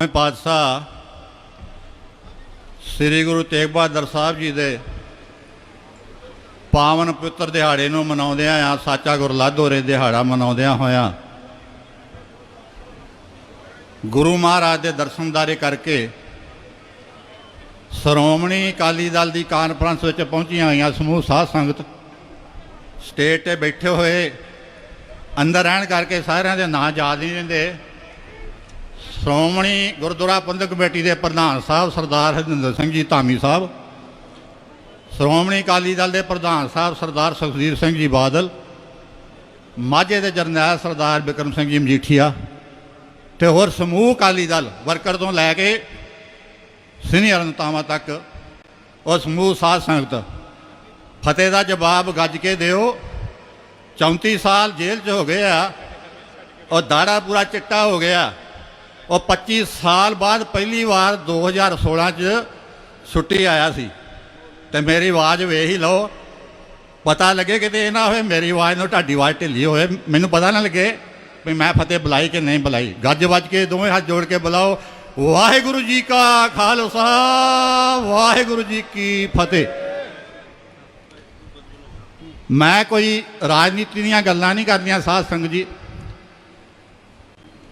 ਮੈਂ ਪਾਤਸ਼ਾਹ ਸ੍ਰੀ ਗੁਰੂ ਤੇਗ ਬਹਾਦਰ ਸਾਹਿਬ ਜੀ ਦੇ ਪਾਵਨ ਪੁੱਤਰ ਦਿਹਾੜੇ ਨੂੰ ਮਨਾਉਂਦਿਆਂ ਆ, ਸਾਚਾ ਗੁਰਲਾਧੋਰੇ ਦਿਹਾੜਾ ਮਨਾਉਂਦਿਆਂ ਹੋਇਆਂ ਗੁਰੂ ਮਹਾਰਾਜ ਦੇ ਦਰਸ਼ਨਦਾਰੇ ਕਰਕੇ ਸ਼੍ਰੋਮਣੀ ਅਕਾਲੀ ਦਲ ਦੀ ਕਾਨਫਰੰਸ ਵਿੱਚ ਪਹੁੰਚੀਆਂ ਹੋਈਆਂ ਸਮੂਹ ਸਾਧ ਸੰਗਤ, ਸਟੇਜ ਤੇ ਬੈਠੇ ਹੋਏ, ਅੰਦਰ ਰਹਿਣ ਕਰਕੇ ਸਾਰਿਆਂ ਦੇ ਨਾਂ ਯਾਦ ਨਹੀਂ ਰਹਿੰਦੇ। ਸ਼੍ਰੋਮਣੀ ਗੁਰਦੁਆਰਾ ਪ੍ਰਬੰਧਕ ਕਮੇਟੀ ਦੇ ਪ੍ਰਧਾਨ ਸਾਹਿਬ ਸਰਦਾਰ ਹਰਜਿੰਦਰ ਸਿੰਘ ਜੀ ਧਾਮੀ ਸਾਹਿਬ, ਸ਼੍ਰੋਮਣੀ ਅਕਾਲੀ ਦਲ ਦੇ ਪ੍ਰਧਾਨ ਸਾਹਿਬ ਸਰਦਾਰ ਸੁਖਬੀਰ ਸਿੰਘ ਜੀ ਬਾਦਲ, ਮਾਝੇ ਦੇ ਜਰਨੈਲ ਸਰਦਾਰ ਬਿਕਰਮ ਸਿੰਘ ਜੀ ਮਜੀਠੀਆ ਤੇ ਹੋਰ ਸਮੂਹ ਅਕਾਲੀ ਦਲ ਵਰਕਰ ਤੋਂ ਲੈ ਕੇ ਸੀਨੀਅਰ ਨੇਤਾਵਾਂ ਤੱਕ ਉਹ ਸਮੂਹ ਸਾਧ ਸੰਗਤ ਫਤਿਹ ਦਾ ਜਵਾਬ ਗੱਜ ਕੇ ਦਿਓ। 34 ਸਾਲ ਜੇਲ੍ਹ 'ਚ ਹੋ ਗਏ ਆ, ਉਹ ਦਾੜਾ ਪੂਰਾ ਚਿੱਟਾ ਹੋ ਗਿਆ। ਉਹ 25 ਸਾਲ ਬਾਅਦ ਪਹਿਲੀ ਵਾਰ 2016 'ਚ ਛੁੱਟੀ ਆਇਆ ਸੀ। ਤੇ ਮੇਰੀ ਆਵਾਜ਼ ਵੇਖ ਹੀ ਲਓ। ਪਤਾ ਲੱਗੇ ਕਿਤੇ ਇਹ ਨਾ ਹੋਵੇ, ਮੇਰੀ ਆਵਾਜ਼ ਨੂੰ ਢਾਡੀ ਆਵਾਜ਼ ਢਿੱਲੀ ਹੋਵੇ। ਮੈਨੂੰ ਪਤਾ ਨਾ ਲੱਗੇ ਵੀ ਮੈਂ ਫਤਿਹ ਬੁਲਾਈ ਕਿ ਨਹੀਂ ਬੁਲਾਈ। ਗੱਜ ਵੱਜ ਕੇ ਦੋਵੇਂ ਹੱਥ ਜੋੜ ਕੇ ਬੁਲਾਓ। ਵਾਹਿਗੁਰੂ ਜੀ ਕਾ ਖਾਲਸਾ, ਵਾਹਿਗੁਰੂ ਜੀ ਕੀ ਫਤਿਹ। ਮੈਂ ਕੋਈ ਰਾਜਨੀਤੀ ਦੀਆਂ ਗੱਲਾਂ ਨਹੀਂ ਕਰਦੀਆਂ ਸਾਧ ਸੰਗਤ ਜੀ।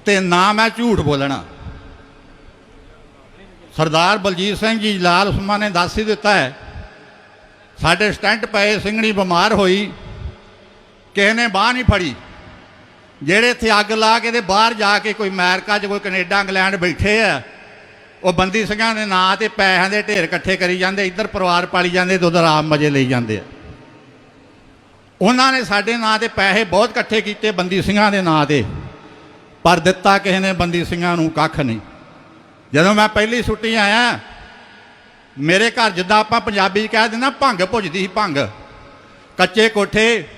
ਤੇ ਨਾ ਮੈਂ ਝੂਠ ਬੋਲਣਾ। ਸਰਦਾਰ ਬਲਜੀਤ ਸਿੰਘ ਜੀ, ਲਾਲ ਉਸਮਾ ਨੇ ਦੱਸ ਹੀ ਦਿੱਤਾ ਹੈ, ਸਾਡੇ ਸਟੈਂਟ ਪਏ ਸਿੰਘਣੀ ਬਿਮਾਰ ਹੋਈ, ਕਿਸੇ ਨੇ ਬਾਹ ਨਹੀਂ ਫੜੀ। ਜਿਹੜੇ ਇੱਥੇ ਅੱਗ ਲਾ ਕੇ ਤੇ ਬਾਹਰ ਜਾ ਕੇ ਕੋਈ ਅਮਰੀਕਾ 'ਚ ਕੋਈ ਕੈਨੇਡਾ, ਇੰਗਲੈਂਡ ਬੈਠੇ ਆ, ਉਹ ਬੰਦੀ ਸਿੰਘਾਂ ਦੇ ਨਾਂ ਤੇ ਪੈਸਿਆਂ ਦੇ ਢੇਰ ਇਕੱਠੇ ਕਰੀ ਜਾਂਦੇ, ਇੱਧਰ ਪਰਿਵਾਰ ਪਾਲੀ ਜਾਂਦੇ, ਤੇ ਉਧਰ ਆਮ ਮਜੇ ਲਈ ਜਾਂਦੇ ਆ। ਉਹਨਾਂ ਨੇ ਸਾਡੇ ਨਾਂ ਤੇ ਪੈਸੇ ਬਹੁਤ ਇਕੱਠੇ ਕੀਤੇ ਬੰਦੀ ਸਿੰਘਾਂ ਦੇ ਨਾਂ ਤੇ। ਪਰ ਦਿੱਤਾ ਕਿਸੇ ਨੇ ਬੰਦੀ ਸਿੰਘਾਂ ਨੂੰ ਕੱਖ ਨਹੀਂ। ਜਦੋਂ ਮੈਂ ਪਹਿਲੀ ਛੁੱਟੀ ਆਇਆ, ਮੇਰੇ ਘਰ ਜਿੱਦਾਂ ਆਪਾਂ ਪੰਜਾਬੀ ਕਹਿ ਦਿੰਦਾ ਭੰਗ ਭੁੱਜਦੀ ਸੀ ਭੰਗ। ਕੱਚੇ ਕੋਠੇ।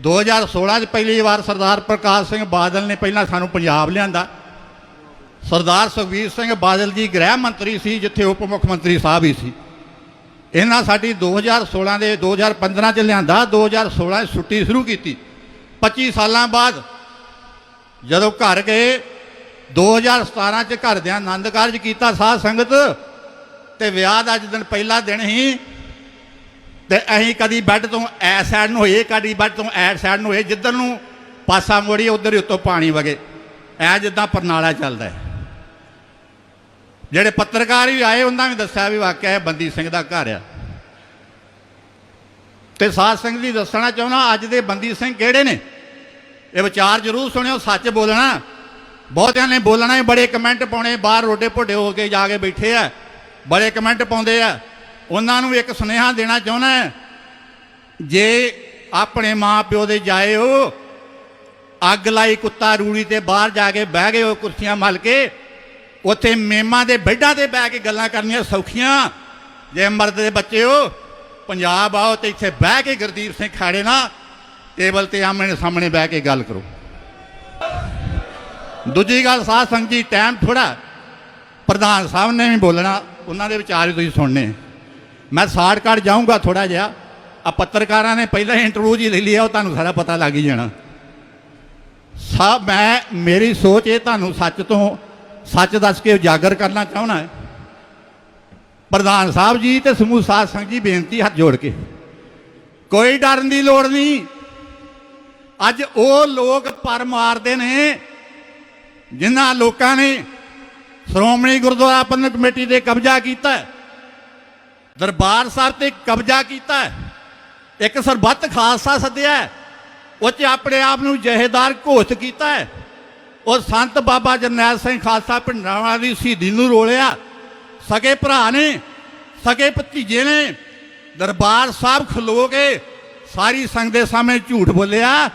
2016 'ਚ ਪਹਿਲੀ ਵਾਰ ਸਰਦਾਰ ਪ੍ਰਕਾਸ਼ ਸਿੰਘ ਬਾਦਲ ਨੇ ਪਹਿਲਾਂ ਸਾਨੂੰ ਪੰਜਾਬ ਲਿਆਂਦਾ। ਸਰਦਾਰ ਸੁਖਬੀਰ ਸਿੰਘ ਬਾਦਲ ਜੀ ਗ੍ਰਹਿ ਮੰਤਰੀ ਸੀ, ਜਿੱਥੇ ਉਪ ਮੁੱਖ ਮੰਤਰੀ ਸਾਹਿਬ ਹੀ ਸੀ। ਇਹਨਾਂ ਸਾਡੀ 2016 ਦੇ 2015 ਚ ਲਿਆਂਦਾ 2016 ਚ ਛੁੱਟੀ ਸ਼ੁਰੂ ਕੀਤੀ। 25 ਸਾਲਾਂ ਬਾਅਦ ਜਦੋਂ ਘਰ ਗਏ 2017 ਚ ਘਰਦਿਆਂ ਆਨੰਦ ਕਾਰਜ ਕੀਤਾ ਸਾਧ ਸੰਗਤ, ਤੇ ਵਿਆਹ ਦਾ ਅੱਜ ਦਿਨ ਪਹਿਲਾ ਦਿਨ ਹੀ, ਤੇ ਅਸੀਂ ਕਦੀ ਬੈੱਡ ਤੋਂ ਐ ਸਾਈਡ ਨੂੰ ਹੋਏ ਕਦੀ ਬੈੱਡ ਤੋਂ ਐ ਸਾਈਡ ਨੂੰ ਹੋਏ ਜਿੱਧਰ ਨੂੰ ਪਾਸਾ ਮੋੜੀ ਉਧਰ ਹੀ ਉੱਤੋਂ ਪਾਣੀ ਵਗੇ। ਐ ਜਿੱਦਾਂ ਪਰਨਾਲਾ ਚੱਲਦਾ ਜਿਹੜੇ ਪੱਤਰਕਾਰ ਵੀ ਆਏ, ਉਹਨਾਂ ਵੀ ਦੱਸਿਆ ਵੀ ਵਾਕਿਆ ਇਹ ਬੰਦੀ ਸਿੰਘ ਦਾ ਘਰ ਆ। ਤੇ ਸਾਧ ਸਿੰਘ ਜੀ ਦੱਸਣਾ ਚਾਹੁੰਦਾ, ਅੱਜ ਦੇ ਬੰਦੀ ਸਿੰਘ ਕਿਹੜੇ ਨੇ? ਇਹ ਵਿਚਾਰ ਜ਼ਰੂਰ ਸੁਣਿਓ, ਸੱਚ ਬੋਲਣਾ। ਬਹੁਤਿਆਂ ਨੇ ਬੋਲਣਾ ਹੀ, ਬੜੇ ਕਮੈਂਟ ਪਾਉਣੇ, ਬਾਹਰ ਰੋਡੇ ਭੋਡੇ ਹੋ ਕੇ ਜਾ ਕੇ ਬੈਠੇ ਆ। ਬੜੇ ਕਮੈਂਟ ਪਾਉਂਦੇ ਆ। ਉਹਨਾਂ ਨੂੰ ਇੱਕ ਸੁਨੇਹਾ ਦੇਣਾ ਚਾਹੁੰਦਾ ਜੇ ਆਪਣੇ ਮਾਂ ਪਿਓ ਦੇ ਜਾਏ ਹੋ, ਅੱਗ ਲਾਈ ਕੁੱਤਾ ਰੂੜੀ ਤੇ ਬਾਹਰ ਜਾ ਕੇ ਬਹਿ ਗਏ ਹੋ ਕੁਰਸੀਆਂ ਮਲ ਕੇ, ਉੱਥੇ ਮੇਮਾਂ ਦੇ ਬੈੱਡਾਂ ਤੇ ਬਹਿ ਕੇ ਗੱਲਾਂ ਕਰਨੀਆਂ ਸੌਖੀਆਂ। ਜੇ ਮਰਦ ਦੇ ਬੱਚੇ ਹੋ, ਪੰਜਾਬ ਆਓ ਤੇ ਇੱਥੇ ਬਹਿ ਕੇ ਗੁਰਦੀਪ ਸਿੰਘ ਖਾੜੇ ਨਾ ਟੇਬਲ ਤੇ ਆਮਣੇ ਸਾਹਮਣੇ ਬਹਿ ਕੇ ਗੱਲ ਕਰੋ। ਦੂਜੀ ਗੱਲ ਸਾਧ ਸੰਗਤ ਜੀ ਟਾਈਮ ਥੋੜਾ ਪ੍ਰਧਾਨ ਸਾਹਿਬ ਨੇ ਵੀ ਬੋਲਣਾ, ਉਹਨਾਂ ਦੇ ਵਿਚਾਰ ਤੁਸੀਂ ਸੁਣਨੇ। ਮੈਂ ਸ਼ਾਰਟ ਕੱਟ ਜਾਊਂਗਾ ਥੋੜਾ ਜਿਹਾ ਆ ਪੱਤਰਕਾਰਾਂ ਨੇ ਪਹਿਲਾਂ ਹੀ ਇੰਟਰਵਿਊ ਜੀ ਲੈ ਲਿਆ, ਉਹ ਤੁਹਾਨੂੰ ਸਾਰਾ ਪਤਾ ਲੱਗ ਹੀ ਜਾਣਾ। ਸਭ ਮੈਂ, ਮੇਰੀ ਸੋਚ ਇਹ ਤੁਹਾਨੂੰ ਸੱਚ ਤੋਂ ਸੱਚ ਦੱਸ ਕੇ ਉਜਾਗਰ ਕਰਨਾ ਚਾਹਣਾ ਹੈ। ਪ੍ਰਧਾਨ ਸਾਹਿਬ ਜੀ ਤੇ ਸਮੂਹ ਸਾਧ ਸੰਗਤ ਜੀ ਬੇਨਤੀ ਹੱਥ ਜੋੜ ਕੇ। ਕੋਈ ਡਰਨ ਦੀ ਲੋੜ ਨਹੀਂ ਅੱਜ ਉਹ ਲੋਕ ਪਰ ਮਾਰਦੇ ਨੇ, ਜਿਨ੍ਹਾਂ ਲੋਕਾਂ ਨੇ ਸ਼੍ਰੋਮਣੀ ਗੁਰਦੁਆਰਾ ਪ੍ਰਬੰਧਕ ਕਮੇਟੀ ਤੇ ਕਬਜ਼ਾ ਕੀਤਾ ਦਰਬਾਰ ਸਾਹਿਬ ਤੇ ਕਬਜ਼ਾ ਕੀਤਾ ਇੱਕ ਸਰਬੱਤ ਖਾਲਸਾ ਸੱਦਿਆ ਉਹ ਚ ਆਪਣੇ ਆਪ ਨੂੰ ਜਹੇਦਾਰ ਘੋਸ਼ਿਤ ਕੀਤਾ ਹੈ। ਉਹ ਸੰਤ ਬਾਬਾ ਜਰਨੈਲ ਸਿੰਘ ਖਾਲਸਾ ਭਿੰਡਰਾਂਵਾਲਾ ਦੀ ਸ਼ਹੀਦੀ ਨੂੰ ਰੋਲਿਆ। ਸਕੇ ਭਰਾ ਨੇ ਸਕੇ ਭਤੀਜੇ ਨੇ, ਦਰਬਾਰ ਸਾਹਿਬ ਖਲੋ ਕੇ ਸਾਰੀ ਸੰਗਤ ਦੇ ਸਾਹਮਣੇ ਝੂਠ ਬੋਲਿਆ।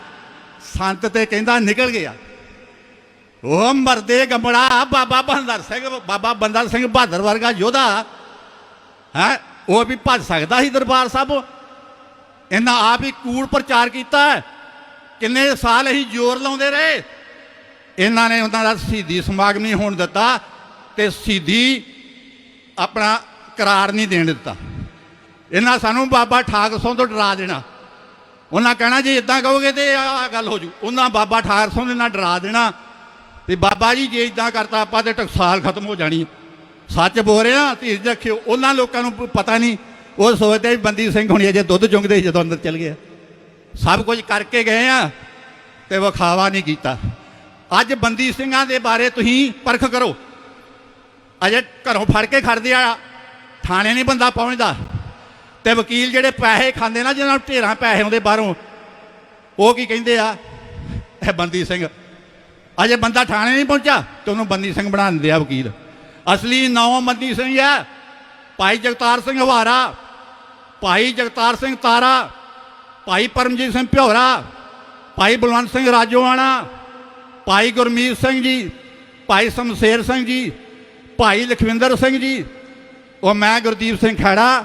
ਸੰਤ ਤੇ ਕਹਿੰਦਾ ਨਿਕਲ ਗਿਆ। ਉਹ ਮਰਦੇ ਗਮੜਾ, ਬਾਬਾ ਬੰਦਰ ਸਿੰਘ, ਬਾਬਾ ਬੰਦਰ ਸਿੰਘ ਬਹਾਦਰ ਵਰਗਾ ਯੋਧਾ। ਹੈ, ਉਹ ਵੀ ਭੱਜ ਸਕਦਾ ਸੀ ਦਰਬਾਰ ਸਾਹਿਬ। ਇਹਨਾਂ ਆਪ ਹੀ ਕੂੜ ਪ੍ਰਚਾਰ ਕੀਤਾ ਕਿੰਨੇ ਸਾਲ ਅਸੀਂ ਜ਼ੋਰ ਲਾਉਂਦੇ ਰਹੇ। ਇਹਨਾਂ ਨੇ ਉਹਨਾਂ ਦਾ ਸ਼ਹੀਦੀ ਸਮਾਗਮ ਨਹੀਂ ਹੋਣ ਦਿੱਤਾ ਤੇ ਸ਼ਹੀਦੀ ਆਪਣਾ ਕਰਾਰ ਨਹੀਂ ਦੇਣ ਦਿੱਤਾ। ਇਹਨਾਂ ਸਾਨੂੰ ਬਾਬਾ ਠਾਕ ਸਿੰਘ ਤੋਂ ਡਰਾ ਦੇਣਾ। ਉਹਨਾਂ ਕਹਿਣਾ ਜੇ ਇਦਾਂ ਕਹੋਗੇ ਤੇ ਆ ਗੱਲ ਹੋ ਜੂ। ਉਹਨਾਂ ਬਾਬਾ ਠਾਰ ਸਿੰਘ ਦੇ ਨਾਲ ਡਰਾ ਦੇਣਾ। ਵੀ ਬਾਬਾ ਜੀ, ਜੇ ਇਦਾਂ ਕਰਤਾ ਆਪਾਂ ਤੇ ਟਕਸਾਲ ਖਤਮ ਹੋ ਜਾਣੀ ਸੱਚ ਬੋਲ ਰਿਹਾ ਧੀਰ ਰੱਖਿਓ ਉਹਨਾਂ ਲੋਕਾਂ ਨੂੰ ਪਤਾ ਨਹੀਂ। ਉਹ ਸੋਚਦੇ ਵੀ ਬੰਦੀ ਸਿੰਘ ਹੁਣੀ ਅਜੇ ਦੁੱਧ ਚੁੰਗਦੇ ਸੀ ਜਦੋਂ ਅੰਦਰ ਚਲ ਗਿਆ। ਸਭ ਕੁਝ ਕਰਕੇ ਗਏ ਆ, ਤੇ ਵਿਖਾਵਾ ਨਹੀਂ ਕੀਤਾ। ਅੱਜ ਬੰਦੀ ਸਿੰਘਾਂ ਦੇ ਬਾਰੇ ਤੁਸੀਂ ਪਰਖ ਕਰੋ। ਅਜੇ ਘਰੋਂ ਫੜ ਕੇ ਖੜਦੇ ਆ। ਥਾਣੇ ਨਹੀਂ ਬੰਦਾ ਪਹੁੰਚਦਾ। ਤੇ ਵਕੀਲ ਜਿਹੜੇ ਪੈਸੇ ਖਾਂਦੇ ਨਾ, ਜਿਹਨਾਂ ਨੂੰ ਢੇਰਾਂ ਪੈਸੇ ਆਉਂਦੇ ਬਾਹਰੋਂ, ਉਹ ਕੀ ਕਹਿੰਦੇ ਆ? ਇਹ ਬੰਦੀ ਸਿੰਘ, ਅਜੇ ਬੰਦਾ ਥਾਣੇ ਨਹੀਂ ਪਹੁੰਚਾ ਤੇ ਉਹਨੂੰ ਬੰਦੀ ਸਿੰਘ ਬਣਾ ਦਿੰਦੇ ਆ ਵਕੀਲ। ਅਸਲੀ ਨਾਮ ਬੰਦੀ ਸਿੰਘ ਆ ਭਾਈ ਜਗਤਾਰ ਸਿੰਘ ਹਵਾਰਾ, ਭਾਈ ਜਗਤਾਰ ਸਿੰਘ ਤਾਰਾ, ਭਾਈ ਪਰਮਜੀਤ ਸਿੰਘ ਭਿਓਰਾ, ਭਾਈ ਬਲਵੰਤ ਸਿੰਘ ਰਾਜੋਆਣਾ, ਭਾਈ ਗੁਰਮੀਤ ਸਿੰਘ ਜੀ, ਭਾਈ ਸ਼ਮਸ਼ੇਰ ਸਿੰਘ ਜੀ, ਭਾਈ ਲਖਵਿੰਦਰ ਸਿੰਘ ਜੀ, ਉਹ ਮੈਂ ਗੁਰਦੀਪ ਸਿੰਘ ਖੈੜਾ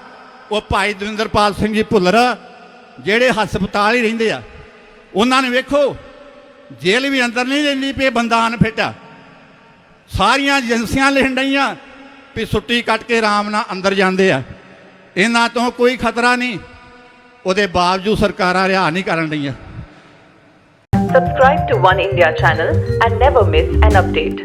ਉਹ ਭਾਈ ਦਵਿੰਦਰਪਾਲ ਸਿੰਘ ਜੀ ਭੁੱਲਰ, ਜਿਹੜੇ ਹਸਪਤਾਲ ਹੀ ਰਹਿੰਦੇ ਆ, ਉਹਨਾਂ ਨੂੰ ਵੇਖੋ, ਜੇਲ੍ਹ ਵੀ ਅੰਦਰ ਨਹੀਂ ਰਹਿੰਦੀ ਪਈ ਬੰਦਾ ਅਨਫਿਟ ਆ। ਸਾਰੀਆਂ ਏਜੰਸੀਆਂ ਲਿਖਣ ਡਈਆਂ ਵੀ ਛੁੱਟੀ ਕੱਟ ਕੇ ਆਰਾਮ ਨਾਲ ਅੰਦਰ ਜਾਂਦੇ ਆ। ਇਹਨਾਂ ਤੋਂ ਕੋਈ ਖਤਰਾ ਨਹੀਂ, ਉਹਦੇ ਬਾਵਜੂਦ ਸਰਕਾਰਾਂ ਰਿਹਾ ਨਹੀਂ ਕਰਨ ਡਈਆਂ। Subscribe to One India channel and never miss an update.